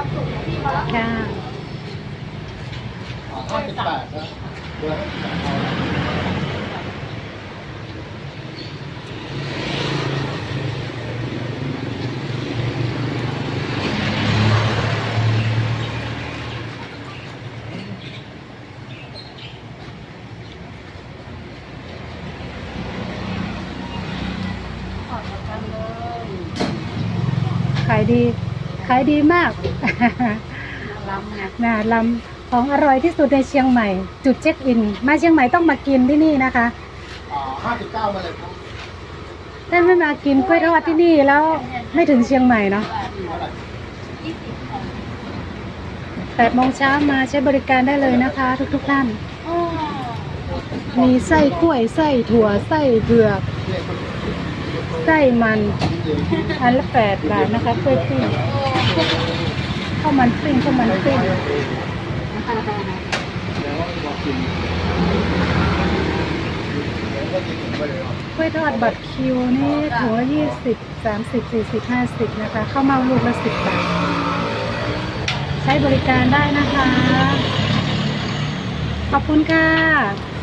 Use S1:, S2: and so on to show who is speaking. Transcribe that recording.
S1: ความสุขของพี่เขาแล้ว
S2: ค่ะ
S3: ห้าสิบแปดนะเบอร์ห้าสิบแปดเอา
S1: ขอบคุณเลย
S2: ขายดี ขายดีมาก
S1: ล้ำไง
S2: น่าลำของอร่อยที่สุดในเชียงใหม่ จุดเช็คอิน มาเชียงใหม่ต้องมากินที่นี่นะคะ
S3: อ่าห้าสิบเก้ามาเลยครับ
S2: ถ้าไม่มากินกล้วยทอดที่นี่แล้วไม่ถึงเชียงใหม่เนาะ
S3: เท่าไหร่
S1: ยี่สิบของ
S2: แปดโมงเช้ามาใช้บริการได้เลยนะคะ ทุกๆท่าน
S1: โอ้
S2: มีไส้กล้วยไส้ถั่วไส้เผือก
S3: เรียกคน
S2: ไส้มันอันละแปดบาทนะคะกล้วยปิ้งข้าวมันปิ้งข้าวมันปิ้ง
S3: แล้วบอกกินเดี๋ยวก็กินไปเลยครับ
S2: กล้วยทอดบัตรคิวนี่ถุงละยี่สิบสามสิบสี่สิบห้าสิบนะคะข้าวเมาลูกละสิบบาท ใช้บริการได้นะคะ ขอบคุณค่ะ